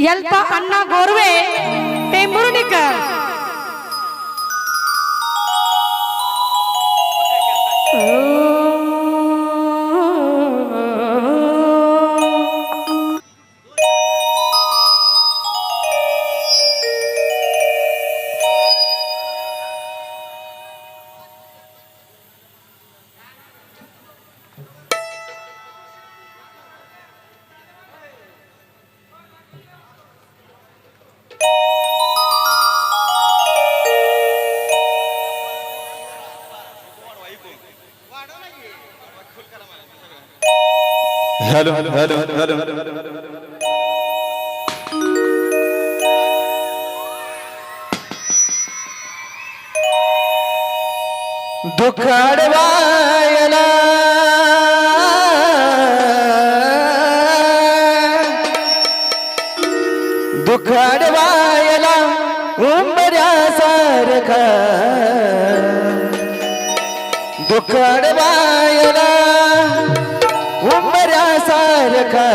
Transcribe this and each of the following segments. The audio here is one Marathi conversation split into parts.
Yalpa Anna Gorve Tembhurnikar. Hello hello hello hello दुखाडवायला. दुखाडवायला उंबऱ्यासारखा. दुखाडवा का?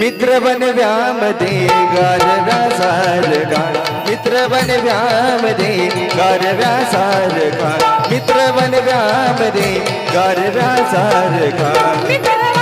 मित्र बनव्यामध्ये गारव्यासारखा मित्र बनव्यामध्ये गारव्यासारखा मित्र बनव्यामध्ये गारव्यासारखा का?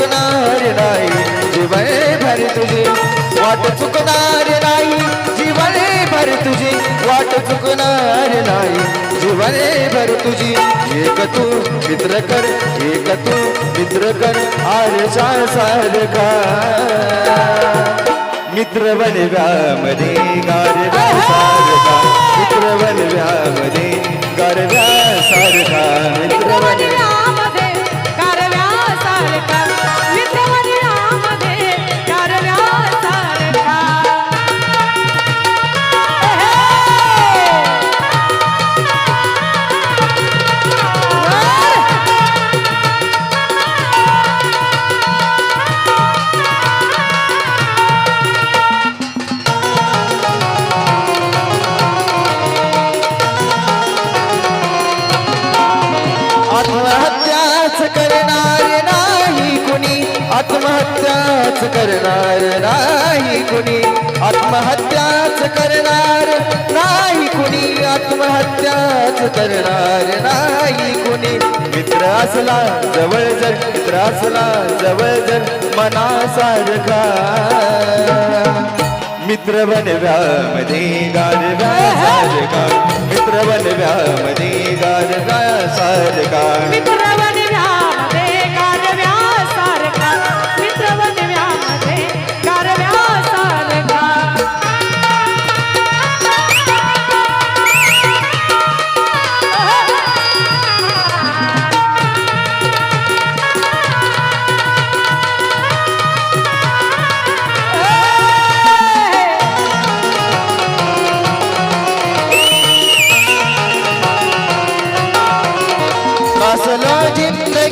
चुकणार नाही. जीवन भर तुझी वाट चुकणार नाही. जीवन भर तुझी वाट चुकणार नाही. जीवन भर तुझी एक तू मित्र कर एक तू मित्र कर आरशा सारखा मित्र बनव्यामध्ये गारव्या सारखा आत्महत्याच करणार नाही कुणी. आत्महत्याच करणार नाही कुणी. आत्महत्याच करणार नाही कुणी. मित्र असला जवळ जर मित्र असला जवळ जर मनासारखा मित्र बनव्यामध्ये गारव्या सारखा. मित्र बनव्यामध्ये गारव्या सारखा.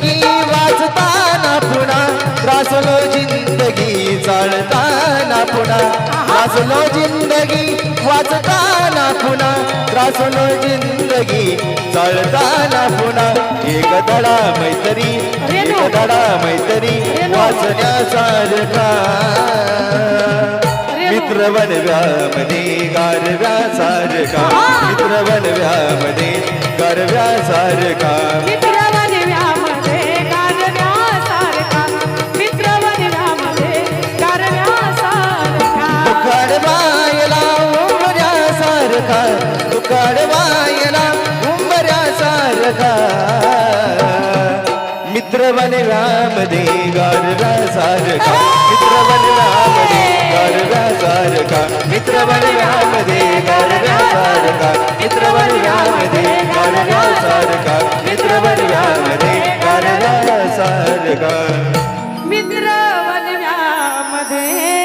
जिंदगी वाचताना पुन्हा त्रासलो जिंदगी चालताना पुन्हा त्रासलो जिंदगी वाचताना पुन्हा त्रासलो जिंदगी चालताना पुन्हा एक धडा मैत्री एक धडा मैत्री वाचण्यासारखा मित्र बनव्यामध्ये गारव्या सारखा. मित्र बनव्यामध्ये गारव्या सारखा मित्र बन राम दे गारव्या सारखा मित्र बन राम दे गारव्या सारखा मित्र बन राम दे गारव्या सारखा मित्र बन राम दे गारव्या सारखा मित्र बन राम दे गारव्या सारखा मित्र बन राम दे